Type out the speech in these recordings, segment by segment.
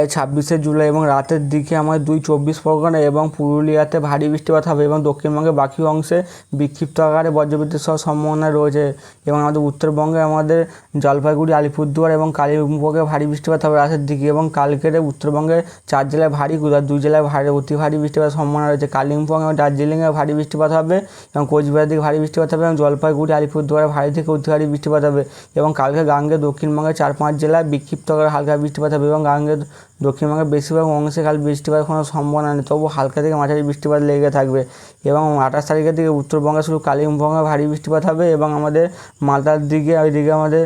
ছাব্বিশে জুলাই এবং রাতের দিকে আমাদের দুই চব্বিশ পরগনা এবং পুরুলিয়াতে ভারী বৃষ্টিপাত হবে এবং দক্ষিণবঙ্গের বাকি অংশে বিক্ষিপ্ত আকারে বজ্রবিদ্যুৎ সহ সম্ভাবনা রয়েছে এবং আমাদের উত্তরবঙ্গে আমাদের জলপাইগুড়ি, আলিপুরদুয়ার এবং কালিম্পংয়ে ভারী বৃষ্টিপাত হবে রাতের দিকে এবং কালকের উত্তরবঙ্গে চার জেলায় ভারী আর দুই জেলায় ভারী, অতি ভারী বৃষ্টিপাত সম্ভাবনা রয়েছে। কালিম্পং এবং দার্জিলিংয়ে ভারী বৃষ্টিপাত হবে এবং কোচবিহারের দিকে ভারী বৃষ্টিপাত হবে এবং জলপাইগুড়ি, আলিপুরদুয়ারে ভারী থেকে অতি ভারী বৃষ্টিপাত হবে এবং কালকে গাঙ্গে দক্ষিণবঙ্গের চার পাঁচ জেলায় বিক্ষিপ্ত আকারে হালকা বৃষ্টিপাত হবে এবং গাঙ্গের দক্ষিণবঙ্গের বেশিরভাগ অংশে কাল বৃষ্টিপাত কোনো সম্ভাবনা নেই। তবু হালকা থেকে মাঝারি বৃষ্টিপাত লেগে থাকবে এবং আঠাশ তারিখের দিকে উত্তরবঙ্গে শুধু কালিম্পংয়ে ভারী বৃষ্টিপাত হবে এবং আমাদের মালদার দিকে, ওইদিকে আমাদের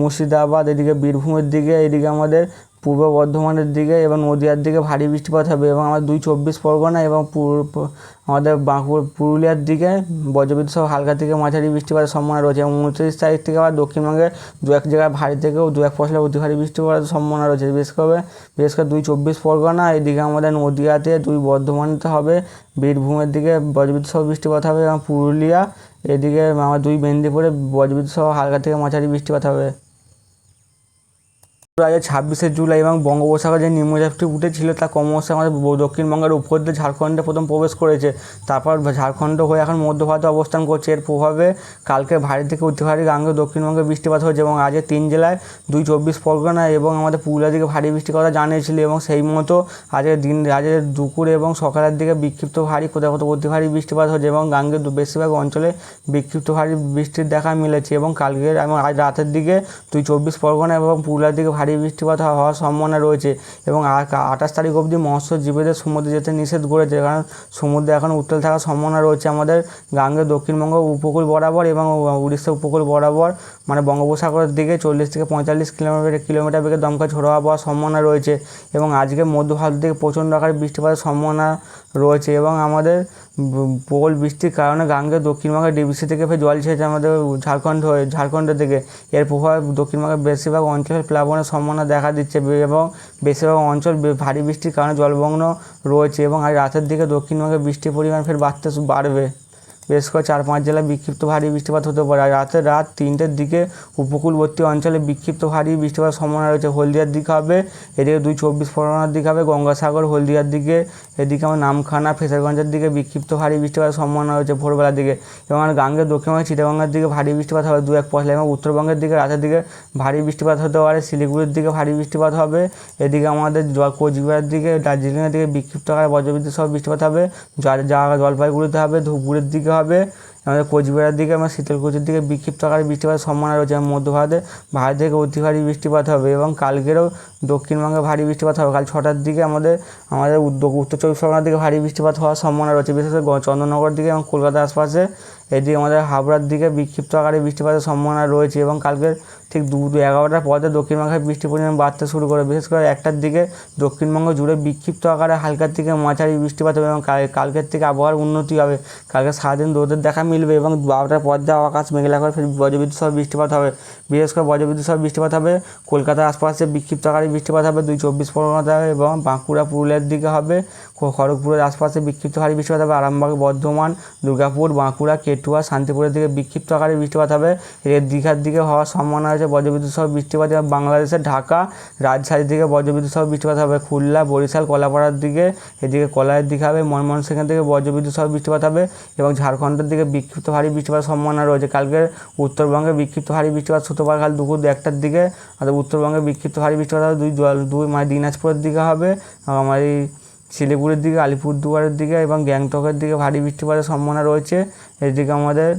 মুর্শিদাবাদ, এদিকে বীরভূমের দিকে, এদিকে আমাদের পূর্ব বর্ধমানের দিকে এবং নদীয়ার দিকে ভারী বৃষ্টিপাত হবে এবং আমার দুই চব্বিশ পরগনা এবং আমাদের বাঁকুড়, পুরুলিয়ার দিকে বজ্রবিদ্যুৎ সহ হালকা থেকে মাঝারি বৃষ্টিপাতের সম্ভাবনা রয়েছে এবং উনত্রিশ তারিখ থেকে আবার দক্ষিণবঙ্গে দু এক জায়গায় ভারী থেকেও দু এক ফসলে অতি ভারী বৃষ্টিপাতের সম্ভাবনা রয়েছে। বিশেষ করে বিশেষ করে দুই চব্বিশ পরগনা, এদিকে আমাদের নদীয়াতে দুই বর্ধমানেতে হবে, বীরভূমের দিকে বজ্রবিদ্যুৎ সহ বৃষ্টিপাত হবে এবং পুরুলিয়া, এদিকে আমার দুই মেদিনীপুরে বজ্রবিদ্যুৎ সহ হালকা থেকে মাঝারি বৃষ্টিপাত হবে। আজ ছাব্বিশে জুলাই এবং বঙ্গোপসাগরে যে নিম্নচাপটি উঠেছিল তা ক্রমশ আমাদের দক্ষিণবঙ্গের উপর দিয়ে ঝাড়খণ্ডে প্রথম প্রবেশ করেছে। তারপর ঝাড়খণ্ড হয়ে এখন মধ্য ভারতে অবস্থান করছে। এর প্রভাবে কালকে ভারী থেকে অতি ভারী গাঙ্গে দক্ষিণবঙ্গে বৃষ্টিপাত হয়েছে এবং আজ তিন জেলায় দুই চব্বিশ পরগনা এবং আমাদের পুরুলিয়া দিকে ভারী বৃষ্টির কথা জানিয়েছিল এবং সেই মতো আজকের দিন আজকের দুপুরে এবং সকালের দিকে বিক্ষিপ্ত ভারী কোথাও কোথাও অতি ভারী বৃষ্টিপাত হয়েছে এবং গাঙ্গের দু- বেশিরভাগ অঞ্চলে বিক্ষিপ্ত ভারী বৃষ্টির দেখা মিলেছে এবং কালকের এবং আজ রাতের দিকে দুই চব্বিশ পরগনা এবং পুরুলিয়ার দিকে ভারী বৃষ্টিপাত হওয়ার সম্ভাবনা রয়েছে এবং আঠাশ তারিখ অবধি মৎস্যজীবীদের সমুদ্রে যেতে নিষেধ করেছে, কারণ সমুদ্রে এখন উত্তাল থাকার সম্ভাবনা রয়েছে। আমাদের গাঙ্গের দক্ষিণবঙ্গ উপকূল বরাবর এবং উড়িষ্যা উপকূল বরাবর মানে বঙ্গোপসাগরের দিকে চল্লিশ থেকে পঁয়তাল্লিশ কিলোমিটার কিলোমিটার বেগে দমকা ঝোড়ো হওয়ার সম্ভাবনা রয়েছে এবং আজকে মধ্য ভারত থেকে প্রচণ্ড আকারে বৃষ্টিপাতের সম্ভাবনা রয়েছে এবং আমাদের প্রবল বৃষ্টির কারণে গাঙ্গে দক্ষিণবঙ্গের ডিবিসি থেকে ফের জল ছেড়েছে আমাদের ঝাড়খণ্ড হয়ে ঝাড়খণ্ডের দিকে এর প্রভাবে দক্ষিণবঙ্গের বেশিরভাগ অঞ্চলের প্লাবনের সম্ভাবনা দেখা দিচ্ছে এবং বেশিরভাগ অঞ্চল ভারী বৃষ্টির কারণে জলমগ্ন রয়েছে এবং আজ রাতের দিকে দক্ষিণবঙ্গে বৃষ্টির পরিমাণ ফের বাড়তে বাড়বে। বেশ করে চার পাঁচ জেলায় বিক্ষিপ্ত ভারী বৃষ্টিপাত হতে পারে। রাতে রাত তিনটের দিকে উপকূলবর্তী অঞ্চলে বিক্ষিপ্ত ভারী বৃষ্টিপাত সম্ভাবনা রয়েছে। হলদিয়ার দিকে হবে, এদিকে দুই চব্বিশ পরগনার দিকে হবে, গঙ্গাসাগর, হলদিয়ার দিকে, এদিকে আমার নামখানা ফেসারগঞ্জের দিকে বিক্ষিপ্ত ভারী বৃষ্টিপাতের সম্ভাবনা রয়েছে ভোরবেলার দিকে। এবং আমার গাঙ্গের দক্ষিণবঙ্গে চিটাগঙ্গের দিকে ভারী বৃষ্টিপাত হবে দু এক পশলা এবং উত্তরবঙ্গের দিকে রাতের দিকে ভারী বৃষ্টিপাত হতে পারে, শিলিগুড়ির দিকে ভারী বৃষ্টিপাত হবে, এদিকে আমাদের কোচবিহারের দিকে, দার্জিলিংয়ের দিকে বিক্ষিপ্ত আকারে বজ্রবিদ্যুৎ সহ বৃষ্টিপাত হবে। জলপাইগুড়িতে হবে, ধূপগুড়ির দিকে হবে આવે আমাদের কোচবিহারের দিকে এবং শীতলকুচির দিকে বিক্ষিপ্ত আকারে বৃষ্টিপাতের সম্ভাবনা রয়েছে। এবং মধ্য ভারতে ভারী থেকে অতি ভারী বৃষ্টিপাত হবে এবং কালকেরও দক্ষিণবঙ্গে ভারী বৃষ্টিপাত হবে। কাল ছটার দিকে আমাদের আমাদের উত্তর চব্বিশ পরগনার দিকে ভারী বৃষ্টিপাত হওয়ার সম্ভাবনা রয়েছে। বিশেষ করে চন্দননগর দিকে এবং কলকাতার আশপাশে এদিকে আমাদের হাবড়ার দিকে বিক্ষিপ্ত আকারে বৃষ্টিপাতের সম্ভাবনা রয়েছে এবং কালকের ঠিক দু এগারোটার পরে দক্ষিণবঙ্গে বৃষ্টির পরিমাণ বাড়তে শুরু করে। বিশেষ করে একটার দিকে দক্ষিণবঙ্গ জুড়ে বিক্ষিপ্ত আকারে হালকার থেকে মাঝারি বৃষ্টিপাত হবে এবং কাল- কালকের থেকে আবহাওয়ার উন্নতি হবে। কালকে সারাদিন রোদের দেখা মিলবে এবং বারোটার পর দিয়ে আকাশ মেঘলা করে ফের বজ্রবিদ্যুৎ সহ বৃষ্টিপাত হবে। বিশেষ করে বজ্রবিদ্যুৎ সহ বৃষ্টিপাত হবে, কলকাতার আশপাশে বিক্ষিপ্ত আকারে বৃষ্টিপাত হবে, দুই চব্বিশ পরগনাতে হবে এবং বাঁকুড়া পুরুলিয়ার দিকে হবে। খড়গপুরের আশপাশে বিক্ষিপ্ত হারে বৃষ্টিপাত হবে, আরামবাগ, বর্ধমান, দুর্গাপুর, বাঁকুড়া, কেটুয়া, শান্তিপুরের দিকে বিক্ষিপ্ত আকারে বৃষ্টিপাত হবে। এর দীঘার দিকে হওয়ার সম্ভাবনা আছে বজ্রবিদ্যুৎ সহ বৃষ্টিপাত এবং বাংলাদেশের ঢাকা, রাজশাহীর দিকে বজ্রবিদ্যুৎ সহ বৃষ্টিপাত হবে। খুলনা, বরিশাল, কলাপাড়ার দিকে এদিকে কলাইয়ের দিকে হবে, ময়মনসিংহের দিকে বজ্রবিদ্যুৎ সহ বৃষ্টিপাত হবে এবং ঝাড়খণ্ডের দিকে বিক্ষিপ্ত ভারী বৃষ্টিপাতের সম্ভাবনা রয়েছে। কালকে উত্তরবঙ্গে বিক্ষিপ্ত ভারী বৃষ্টিপাত শুক্রবার কাল দুপুর একটার দিকে, আর উত্তরবঙ্গে বিক্ষিপ্ত ভারী বৃষ্টিপাত দুই দুই মানে দিনাজপুরের দিকে হবে আমার এই শিলিগুড়ির দিকে, আলিপুরদুয়ারের দিকে এবং গ্যাংটকের দিকে ভারী বৃষ্টিপাতের সম্ভাবনা রয়েছে। এদিকে আমাদের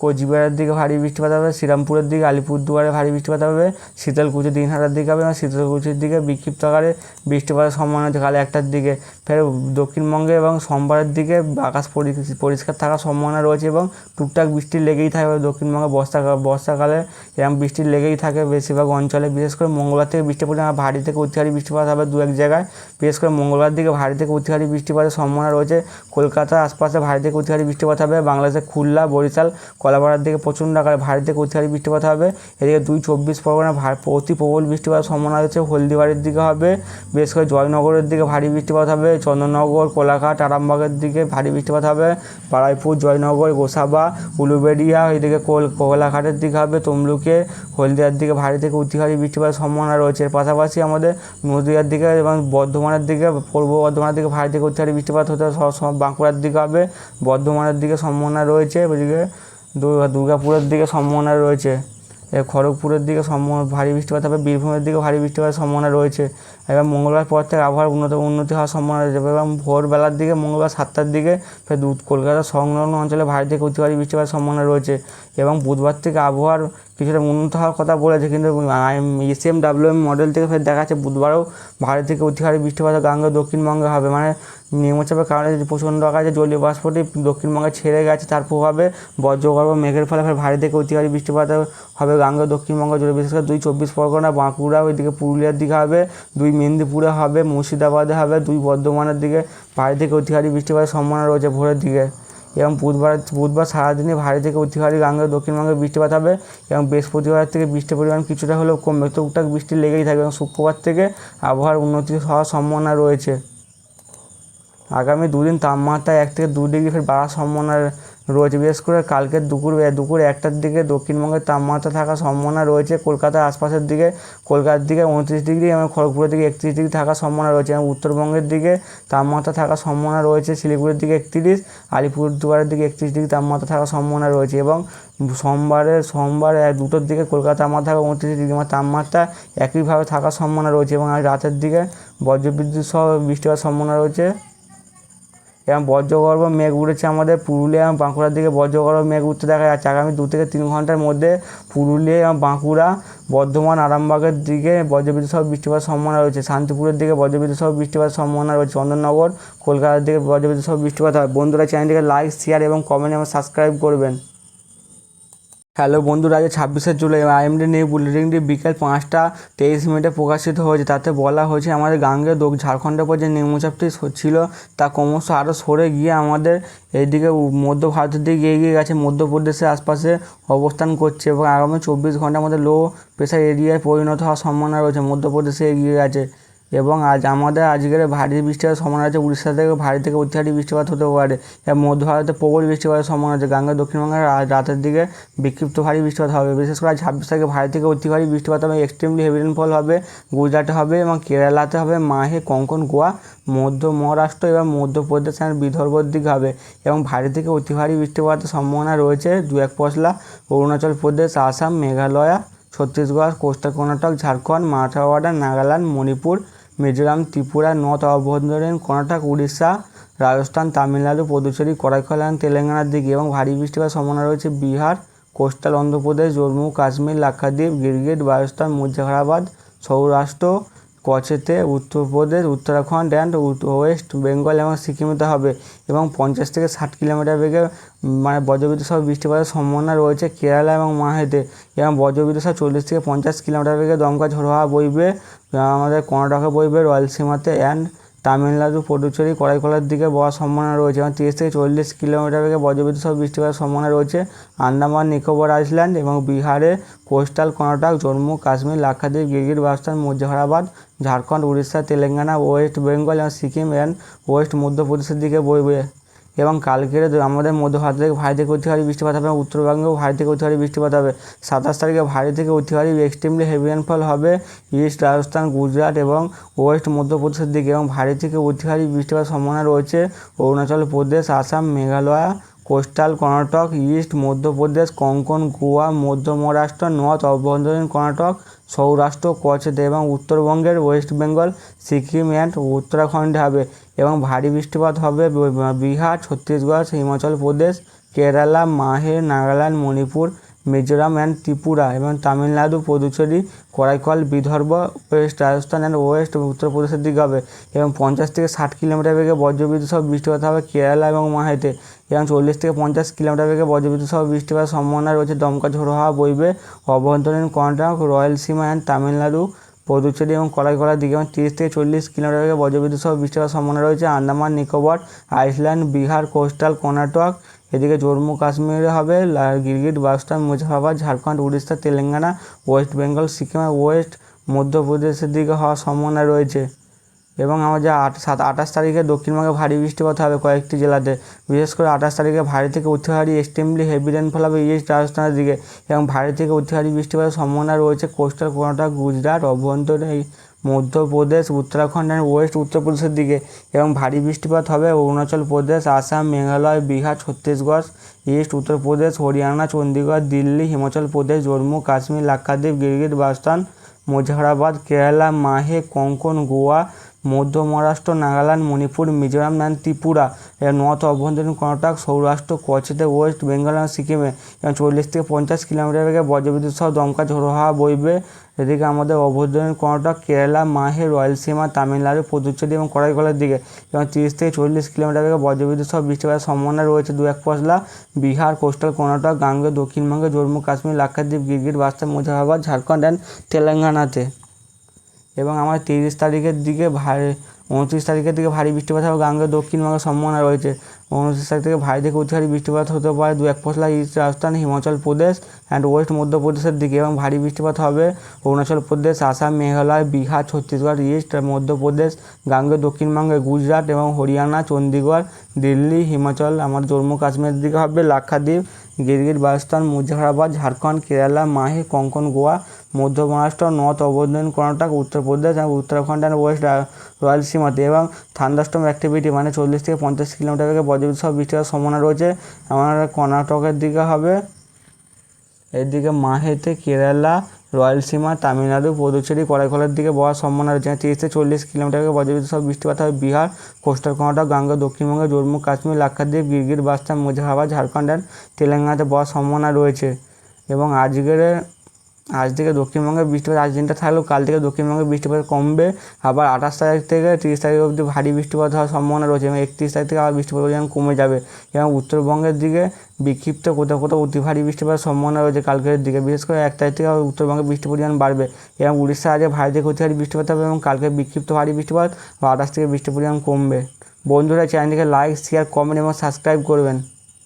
কোচবিহারের দিকে ভারী বৃষ্টিপাত হবে, শ্রীরামপুরের দিকে আলিপুরদুয়ারে ভারী বৃষ্টিপাত হবে, শীতলকুচি দিনহাটার দিকে হবে এবং শীতলকুচির দিকে বিক্ষিপ্ত আকারে বৃষ্টিপাতের সম্ভাবনা আছে। কাল একটার দিকে, ফের দক্ষিণবঙ্গে এবং সোমবারের দিকে আকাশ পরিষ্কার থাকার সম্ভাবনা রয়েছে এবং টুকটাক বৃষ্টি লেগেই থাকবে। দক্ষিণবঙ্গে বর্ষাকাল বর্ষাকালে এরকম বৃষ্টি লেগেই থাকে বেশিরভাগ অঞ্চলে, বিশেষ করে মঙ্গলবার থেকে বৃষ্টি পরিমাণ ভারী থেকে অতিহারী বৃষ্টিপাত হবে দু এক জায়গায়। বিশেষ করে মঙ্গলবার দিকে ভারী থেকে অতিহারী বৃষ্টিপাতের সম্ভাবনা রয়েছে। কলকাতার আশপাশে ভারী থেকে অতিহারী বৃষ্টিপাত হবে, বাংলাদেশের খুলনা, বরিশাল কলাপাড়ার দিকে প্রচণ্ড আকারে ভারী থেকে অতি ভারী বৃষ্টিপাত হবে। এদিকে দুই চব্বিশ পরগনা অতি প্রবল বৃষ্টিপাত সম্ভাবনা রয়েছে। হলদিবাড়ির দিকে হবে। বেশ করে জয়নগরের দিকে ভারী বৃষ্টিপাত হবে। চন্দননগর কোলাঘাট, আরামবাগের দিকে ভারী বৃষ্টিপাত হবে। বারাইপুর, জয়নগর, গোসাবা, উলুবেড়িয়া, এদিকে কোল কোলাঘাটের দিকে হবে। তমলুকে, হলদিয়ার দিকে ভারী থেকে অতি ভারী বৃষ্টিপাতের সম্ভাবনা রয়েছে। এর পাশাপাশি আমাদের নদীয়ার দিকে এবং বর্ধমানের দিকে, পূর্ব বর্ধমানের দিকে ভারী থেকে অতি ভারী বৃষ্টিপাত হতে বাঁকুড়ার দিকে হবে। বর্ধমানের দিকে সম্ভাবনা রয়েছে। ওইদিকে দুর্গা, দুর্গাপুরের দিকে সম্ভাবনা রয়েছে। খড়গপুরের দিকে সম্ভাবনা, ভারী বৃষ্টিপাত হবে। বীরভূমের দিকে ভারী বৃষ্টিপাতের সম্ভাবনা রয়েছে। এবং মঙ্গলবার পর থেকে আবহাওয়ার উন্নত, উন্নতি হওয়ার সম্ভাবনা রয়েছে। এবং ভোরবেলার দিকে, মঙ্গলবার সাতটার দিকে ফের দু কলকাতা সংলগ্ন অঞ্চলে ভারী থেকে অতি ভারী বৃষ্টিপাতের সম্ভাবনা রয়েছে এবং বুধবার থেকে আবহাওয়ার কিছুটা উন্নত হওয়ার কথা বলেছে। কিন্তু এসএম ডাব্লিউএম মডেল থেকে ফের দেখাচ্ছে বুধবারও ভারী থেকে অতি ভারী বৃষ্টিপাত গাঙ্গে দক্ষিণবঙ্গে হবে। মানে নিম্নচাপের কারণে প্রচণ্ড আকারে জলীয় বাষ্পটি দক্ষিণবঙ্গে ছেড়ে গেছে, তার প্রভাবে বজ্রগর্ভ মেঘের ফলে ভারী থেকে অতি ভারী বৃষ্টিপাত হবে গাঙ্গে দক্ষিণবঙ্গ জুড়ে। বিশেষ করে দুই চব্বিশ পরগনা, বাঁকুড়া ওইদিকে পুরুলিয়ার দিকে হবে, দুই মেদিনীপুরে হবে, মুর্শিদাবাদে হবে, দুই বর্ধমানের দিকে ভারী থেকে অতি ভারী বৃষ্টিপাতের সম্ভাবনা রয়েছে ভোরের দিকে। এবং বুধবার বুধবার সারাদিনই ভারী থেকে অতি ভারী গাঙ্গে দক্ষিণবঙ্গে বৃষ্টিপাত হবে এবং বৃহস্পতিবার থেকে বৃষ্টির পরিমাণ কিছুটা হলেও কমবে। টুকটাক বৃষ্টি লেগেই থাকবে এবং শুক্রবার থেকে আবহাওয়ার উন্নতি হওয়ার সম্ভাবনা রয়েছে। আগামী দুদিন তাপমাত্রা এক থেকে দু ডিগ্রি ফের বাড়ার সম্ভাবনা রয়েছে। বিশেষ করে কালকের দুপুর দুপুর একটার দিকে দক্ষিণবঙ্গের তাপমাত্রা থাকার সম্ভাবনা রয়েছে। কলকাতার আশপাশের দিকে, কলকাতার দিকে উনত্রিশ ডিগ্রি এবং খড়গপুরের দিকে একত্রিশ ডিগ্রি থাকার সম্ভাবনা রয়েছে এবং উত্তরবঙ্গের দিকে তাপমাত্রা থাকার সম্ভাবনা রয়েছে। শিলিগুড়ির দিকে একত্রিশ, আলিপুরদুয়ারের দিকে একত্রিশ ডিগ্রি তাপমাত্রা থাকার সম্ভাবনা রয়েছে এবং সোমবারে, সোমবার দুটোর দিকে কলকাতা তাপমাত্রা থাকা উনত্রিশ ডিগ্রি তাপমাত্রা একইভাবে থাকার সম্ভাবনা রয়েছে এবং আজ রাতের দিকে বজ্রবিদ্যুৎ সহ বৃষ্টি হওয়ার সম্ভাবনা রয়েছে। এবং বজ্রগর্ভ মেঘ উঠেছে আমাদের পুরুলিয়া এবং বাঁকুড়ার দিকে। বজ্রগর্ভ মেঘ উঠতে দেখা যাচ্ছে আগামী দু থেকে তিন ঘণ্টার মধ্যে পুরুলিয়া এবং বাঁকুড়া, বর্ধমান, আরামবাগের দিকে বজ্রবিদ্যুৎ সহ বৃষ্টিপাত সম্ভাবনা রয়েছে। শান্তিপুরের দিকে বজ্রবিদ্যুৎ সহ বৃষ্টিপাত সম্ভাবনা রয়েছে। চন্দননগর, কলকাতার দিকে বজ্রবিদ্যুৎ সহ বৃষ্টিপাত হয়। বন্ধুরা, চ্যানেলটিকে লাইক শেয়ার এবং কমেন্ট এবং সাবস্ক্রাইব করবেন। হ্যালো বন্ধুরা আজ ছাব্বিশে জুলাই, আইএমডি নিউ বুলেটিনটি বিকেল পাঁচটা তেইশ মিনিটে প্রকাশিত হয়েছে। তাতে বলা হয়েছে, আমাদের গাঙ্গে দো ঝাড়খণ্ডের পর যে নিম্নচাপটি ছিল, তা ক্রমশ আরও সরে গিয়ে আমাদের এইদিকে মধ্য ভারতের দিকে এগিয়ে গেছে। মধ্যপ্রদেশের আশপাশে অবস্থান করছে এবং আগামী চব্বিশ ঘণ্টার মধ্যে লো প্রেশার এরিয়ায় পরিণত হওয়ার সম্ভাবনা রয়েছে। মধ্যপ্রদেশে এগিয়ে গেছে। এবং আজ আমাদের আজকের ভারী বৃষ্টিপাতের সম্ভাবনা আছে উড়িষ্যা থেকে ভারী থেকে অতি ভারী বৃষ্টিপাত হতে পারে। এবং মধ্য ভারতে প্রবল বৃষ্টিপাতের সম্ভাবনা আছে গাঙ্গা দক্ষিণবঙ্গের রাতের দিকে বিক্ষিপ্ত ভারী বৃষ্টিপাত হবে। বিশেষ করে ছাব্বিশ তারিখে ভারী থেকে অতি ভারী বৃষ্টিপাত হবে। এক্সট্রিমলি হেভি রেনফল হবে। গুজরাটে হবে এবং কেরালাতে হবে। মাহে কঙ্কন, গোয়া, মধ্য মহারাষ্ট্র এবং মধ্যপ্রদেশ আর বিদর্ভর দিকে হবে। এবং ভারী থেকে অতি ভারী বৃষ্টিপাতের সম্ভাবনা রয়েছে দু এক পশলা। অরুণাচল প্রদেশ, আসাম, মেঘালয়, ছত্তিশগড়, কোস্টাল কর্ণাটক, ঝাড়খণ্ড মারাঠাওয়াড়া নাগাল্যান্ড, মণিপুর মিজোরাম, ত্রিপুরা, নর্থ অভ্যন্তরীণ, কর্ণাটক, উড়িষ্যা, রাজস্থান, তামিলনাড়ু, পুদুচেরি এবং তেলেঙ্গানার দিকে এবং ভারী বৃষ্টিপাত সম্ভাবনা রয়েছে বিহার, কোস্টাল, অন্ধ্রপ্রদেশ, জম্মু, কাশ্মীর, লাক্ষাদ্বীপ, গিরগিট রাজস্থান মুজাফরাবাদ সৌরাষ্ট্র কচেতে উত্তরপ্রদেশ, উত্তরাখণ্ড অ্যান্ড ওয়েস্ট বেঙ্গল এবং সিকিমেতে হবে এবং পঞ্চাশ থেকে ষাট কিলোমিটার বেগে মানে বজ্রবিদ্যুৎ সহ বৃষ্টিপাতের সম্ভাবনা রয়েছে কেরালা এবং মাহেতে এবং বজ্রবিদ্যুৎ সহ চল্লিশ থেকে পঞ্চাশ কিলোমিটার বেগে দমকা ঝোড়ো হাওয়া বইবে আমাদের কর্ণাটকে বইবে রয়লসীমাতে অ্যান্ড তামিলনাড়ু পদুচেরি করাইকলার দিকে বওয়ার সম্ভাবনা রয়েছে। এবং তিরিশ থেকে চল্লিশ কিলোমিটার বেগে বজ্রবিদ্যুৎ সহ বৃষ্টিপাতের সম্ভাবনা রয়েছে। আন্দামান, নিকোবর আইসল্যান্ড এবং বিহারে কোস্টাল, কর্ণাটক, জম্মু, কাশ্মীর, লাক্ষাদ্বীপ গিরগির বাস্তান মুজাহরাবাদ ঝাড়খণ্ড, উড়িষ্যা, তেলেঙ্গানা, ওয়েস্ট বেঙ্গল এবং সিকিম অ্যান্ড ওয়েস্ট মধ্যপ্রদেশের দিকে বইবে এবং কালকের আমাদের মধ্য ভারত থেকে ভারী থেকে অতি ভারী বৃষ্টিপাত হবে উত্তরবঙ্গেও ভারী থেকে অতি ভারী বৃষ্টিপাত হবে। সাতাশ তারিখে ভারী থেকে অতি ভারী এক্সট্রিমলি হেভি রেনফল হবে ইস্ট রাজস্থান গুজরাট এবং ওয়েস্ট মধ্যপ্রদেশের দিকে, এবং ভারী থেকে অতি বৃষ্টিপাত সম্ভাবনা রয়েছে। Arunachal Pradesh, Assam, Meghalaya coastal Karnataka, east Madhya Pradesh, Konkan, Goa, Madhya Maharashtra, north অভ্যন্তরীণ কর্ণাটক, সৌরাষ্ট্র কচেতে এবং উত্তরবঙ্গের ওয়েস্ট বেঙ্গল, সিকিম অ্যান্ড উত্তরাখণ্ডে হবে এবং ভারী বৃষ্টিপাত হবে বিহার, ছত্তিশগড়, হিমাচল প্রদেশ, কেরালা মাহে নাগাল্যান্ড, মণিপুর, মিজোরাম অ্যান্ড ত্রিপুরা এবং Tamil Nadu, Puducherry, Karaikal, Vidarbha, west Rajasthan and west উত্তরপ্রদেশের দিকে হবে এবং পঞ্চাশ থেকে ষাট কিলোমিটার বেগে বজ্রবিদ্যুৎ সহ বৃষ্টিপাত হবে কেরালা এবং মাহেতে। এবং চল্লিশ থেকে পঞ্চাশ কিলোমিটার বেগে বজ্রবিদ্যুৎ সহ বৃষ্টিপাতের সম্ভাবনা রয়েছে। দমকা ঝোড়ো হাওয়া বইবে, অভ্যন্তরীণ কর্ণাটক রয়লসীমা অ্যান্ড তামিলনাড়ু, পদুচেরি এবং কড়াইকলার দিকে এবং তিরিশ থেকে চল্লিশ কিলোমিটার বেগে বজ্রবিদ্যুৎ সহ বৃষ্টিপাতের সম্ভাবনা রয়েছে। আন্দামান, নিকোবর, আইসল্যান্ড, বিহার, কোস্টাল, কর্ণাটক, এদিকে জম্মু কাশ্মীরে হবে, গিরগিট বালস্তান মুজাফরবাদ ঝাড়খণ্ড, উড়িষ্যা, তেলেঙ্গানা, ওয়েস্ট বেঙ্গল সিকিমের ওয়েস্ট, মধ্যপ্রদেশের দিকে হওয়ার সম্ভাবনা রয়েছে। এবং আমাদের আট, সাত, আঠাশ তারিখে দক্ষিণবঙ্গে ভারী বৃষ্টিপাত হবে কয়েকটি জেলাতে। বিশেষ করে আঠাশ তারিখে ভারী থেকে অতি ভারী এক্সট্রিমলি হেভি রেনফল হবে ইস্ট রাজস্থানের দিকে এবং ভারী থেকে অতি ভারী বৃষ্টিপাতের সম্ভাবনা রয়েছে কোস্টাল, কর্ণাটক, গুজরাট, অভ্যন্তরীণ মধ্যপ্রদেশ, উত্তরাখণ্ড আর ওয়েস্ট উত্তরপ্রদেশের দিকে এবং ভারী বৃষ্টিপাত হবে Arunachal Pradesh, Assam, Meghalaya, Bihar, Chhattisgarh, east Uttar Pradesh, Haryana Chandigarh Delhi, Himachal Pradesh, Jammu, Kashmir, Lakshadweep, Gilgit Baltistan Muzaffarabad Kerala, Mahe, Konkan, Goa Madhya Maharashtra, Nagaland, Manipur, Mizoram and Tripura. North অভ্যন্তরীণ কর্ণাটক, সৌরাষ্ট্র কচ্ছতে west Bengal এবং সিকিমে এবং চল্লিশ থেকে পঞ্চাশ kilometre বেগে বজ্রবিদ্যুৎ সহ দমকা ঝোড়ো হাওয়া বইবে। এদিকে আমাদের অভ্যন্তরীণ কর্ণাটক, কেরালা, মাহে রয়লসীমা তামিলনাড়ু, পুদুচেরি এবং করাইকলের দিকে। এবং তিরিশ থেকে চল্লিশ কিলোমিটার বেগে বজ্রবিদ্যুৎ সহ বৃষ্টিপাতের সম্ভাবনা রয়েছে দু এক পশলা। বিহার কোস্টাল কর্ণাটক গাঙ্গে দক্ষিণবঙ্গে জম্মু, কাশ্মীর, লাক্ষাদ্বীপ, গিরগিট বাস্তান মুজাফরবাদ ঝাড়খণ্ড অ্যান্ড তেলেঙ্গানাতে। এবং আমার তিরিশ তারিখের দিকে ভারী, উনত্রিশ তারিখের দিকে ভারী বৃষ্টিপাত হবে গাঙ্গে দক্ষিণবঙ্গের সম্ভাবনা রয়েছে। উনত্রিশ তারিখ থেকে ভারী থেকে অতি ভারী বৃষ্টিপাত হতে পারে দু এক পশলা east, Rajasthan, Himachal Pradesh and west মধ্যপ্রদেশের দিকে এবং ভারী বৃষ্টিপাত হবে অরুণাচল প্রদেশ, আসাম, মেঘালয়, বিহার, ছত্তিশগড় ইস্ট, মধ্যপ্রদেশ, গাঙ্গে দক্ষিণবঙ্গে গুজরাট এবং হরিয়ানা চণ্ডীগড় দিল্লি, হিমাচল, আমার জম্মু কাশ্মীরের দিকে হবে লাক্ষাদ্বীপ, গিরগিট রাজস্থান মুজাফরাবাদ ঝাড়খণ্ড, কেরালা, মাহে, কঙ্কন, গোয়া মধ্য মহারাষ্ট্র নর্থ অভ্যন্তরীণ কর্ণাটক, উত্তরপ্রদেশ এবং উত্তরাখণ্ড অ্যান্ড ওয়েস্ট রয়লসীমাতে এবং থান্ডারস্টর্ম অ্যাক্টিভিটি মানে চল্লিশ থেকে পঞ্চাশ কিলোমিটার বেগে বজ্রবিদ্যুৎ সহ বৃষ্টি হওয়ার সম্ভাবনা রয়েছে। আমার কর্ণাটকের দিকে হবে। এদিকে মাহেতে কেরালা রয়লসীমা তামিলনাড়ু, পুদুচেরি করাইকলের দিকে বড় সম্ভাবনা রয়েছে। তিরিশ থেকে চল্লিশ কিলোমিটার বজ্রবিদ্যুৎ সহ বৃষ্টিপাত হবে বিহার কোস্টাল কর্ণাটক, গাঙ্গা, দক্ষিণবঙ্গে, জম্মু, কাশ্মীর, লাক্ষাদ্বীপ, গিরগিট বাস্তান মুজাফরবাদ ঝাড়খণ্ড and তেলেঙ্গানাতে বড় সম্ভাবনা রয়েছে। এবং আজকের আজ থেকে দক্ষিণবঙ্গে বৃষ্টিপাত আজ দিনটা থাকলেও কাল থেকে দক্ষিণবঙ্গে বৃষ্টিপাত কমবে। আবার আঠাশ তারিখ থেকে তিরিশ তারিখ অবধি ভারী বৃষ্টিপাত হওয়ার সম্ভাবনা রয়েছে এবং একত্রিশ তারিখ থেকে আবার বৃষ্টিপাত পরিমাণ কমে যাবে এবং উত্তরবঙ্গের দিকে বিক্ষিপ্ত কোথাও কোথাও অতি ভারী বৃষ্টিপাতের সম্ভাবনা রয়েছে কালকের দিকে। বিশেষ করে এক তারিখ থেকে উত্তরবঙ্গে বৃষ্টির পরিমাণ বাড়বে এবং উড়িষ্যা আজকে ভারী থেকে অতি ভারী বৃষ্টিপাত হবে এবং কালকে বিক্ষিপ্ত ভারী বৃষ্টিপাত বা আঠাশ থেকে বৃষ্টির পরিমাণ কমবে। বন্ধুরা, চ্যানেলটিকে লাইক শেয়ার কমেন্ট এবং সাবস্ক্রাইব করবেন।